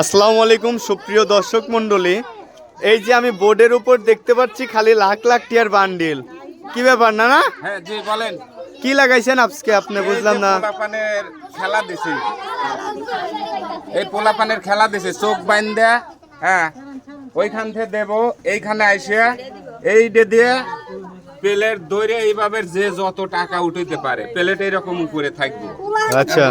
আসসালামু আলাইকুম সুপ্রিয় দর্শক মণ্ডলী। এই যে আমি বোর্ডের উপর দেখতে পাচ্ছি খালি লাখ লাখ টিয়ার বান্ডিল। কি ব্যাপার না না হ্যাঁ জি বলেন। কি লাগাইছেন আজকে আপনি? বুঝলাম না। পোলাপানের খেলা দিছি। এই পোলাপানের খেলা দিছি চোখ বাইন্দা হ্যাঁ ওইখান থেকে দেব এইখানে আইসে এই দিয়ে প্লেট দৈরে এইভাবে যে যত টাকা উঠাইতে পারে প্লেট এরকম উপরে থাকবে। আচ্ছা।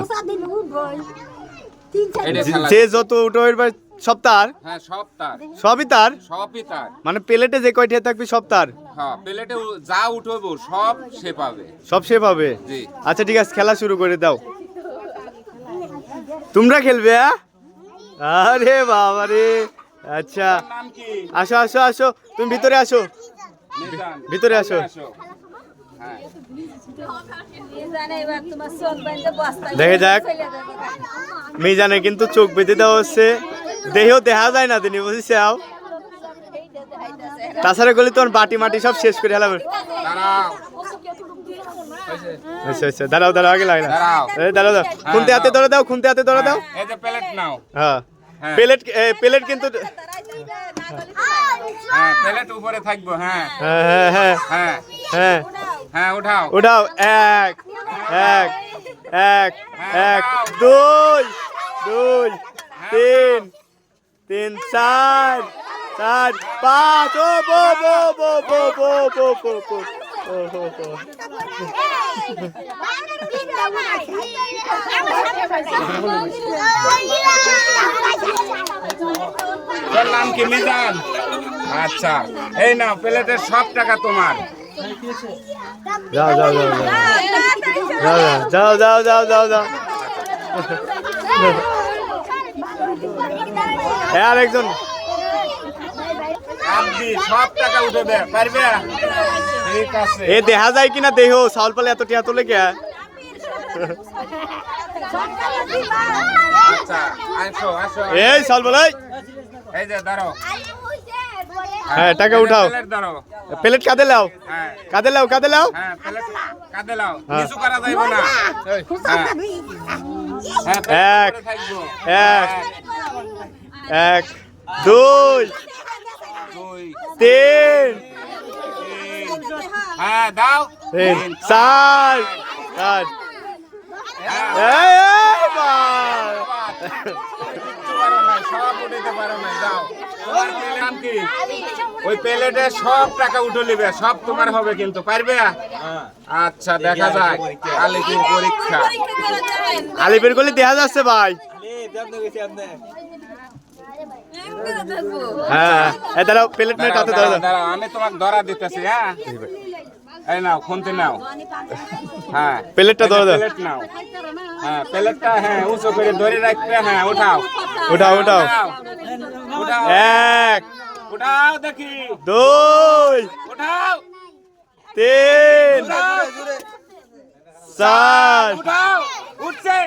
যে- খেলা যত উঠো এবার সব তার? হ্যাঁ সব তার। সবই তার? সবই তার। মানে প্লেটে যে কয়টা থাকবে সব তার? হ্যাঁ প্লেটে যা উঠবো সব সে পাবে। সব সে পাবে? জি। আচ্ছা ঠিক আছে খেলা শুরু করে দাও। তোমরা খেলবে হ্যাঁ? আরে বাবা রে। আচ্ছা। আসো আসো আসো। তুমি ভিতরে আসো। ভিতরে আসো। হ্যাঁ দেখে যাক। মিজানে কিন্তু চোখ বেঁধে দেওয়া হচ্ছে। দেহেও দেখা যায় না তিনি বুঝেছে আও? তাছাড়া গলি তোমার বাটি মাটি সব শেষ করে হেলাবে দাঁড়াও আচ্ছা আচ্ছা দাঁড়াও দাঁড়াও আগে লাগে না। দাঁড়াও। দাঁড়াও খুনতে হাতে ধরে দাও খুনতে হাতে ধরে দাও। এই যে প্লেট নাও। হ্যাঁ। হ্যাঁ। প্লেট প্লেট কিন্তু হ্যাঁ প্লেট উপরে থাকব হ্যাঁ হ্যাঁ। হ্যাঁ। হ্যাঁ। হ্যাঁ উঠাও। উঠাও। এক এক এক এক দুই দুই তিন তিন চার চার পাঁচ। ও বো বো বো বো বো বো বো বো ও হো হো। কি মিজান? আচ্ছা এই নাও প্লেটের সব টাকা তোমার। যাও যাও যাও যাও। যাও যাও যাও যাও যাও। যাও হ্যাঁ আর একজন আপনি সব টাকা উঠে দে পারবে? ঠিক আছে। এ দেখা যায় কিনা দেহ চাউল পালে এত টিয়া তোলে কে? আচ্ছা আসো এই চাউল পালে। এই যে দাঁড়াও। হ্যাঁ, টাকা উঠাও। প্লেট কাঁদে লাও। হ্যাঁ। কাঁদে লাও কাঁদে লাও। হ্যাঁ কাঁদে লাও। হ্যাঁ। করা যাইব না। প্লেট এক, এক। এক দুই দুই তিন তিন হ্যাঁ দাও। তিন চার চার। এই, এই, বা। সব উঠাইতে পারো না, যাও। তোমার নাম কি? ওই প্লেটে সব টাকা উঠে নিবে সব তোমার হবে কিন্তু পারবে? আচ্ছা দেখা যাক। কালে পরীক্ষা। আলিপের গলি দেখা যাচ্ছে ভাই। হ্যাঁ দাঁড়াও প্লেট নিয়ে দাঁড়াও, দাঁড়াও, দাঁড়াও, আমি তোমাকে ধরা দিতেছি হ্যাঁ? এই নাও খুনতে নাও। হ্যাঁ। প্লেটটা ধরে দাও। প্লেট নাও। হ্যাঁ প্লেটটা হ্যাঁ উঁচু করে ধরে রাখবে হ্যাঁ উঠাও। উঠাও, উঠাও। এক উঠাও দেখি। দুই উঠাও। তিন চার। উঠাও। উঠছে।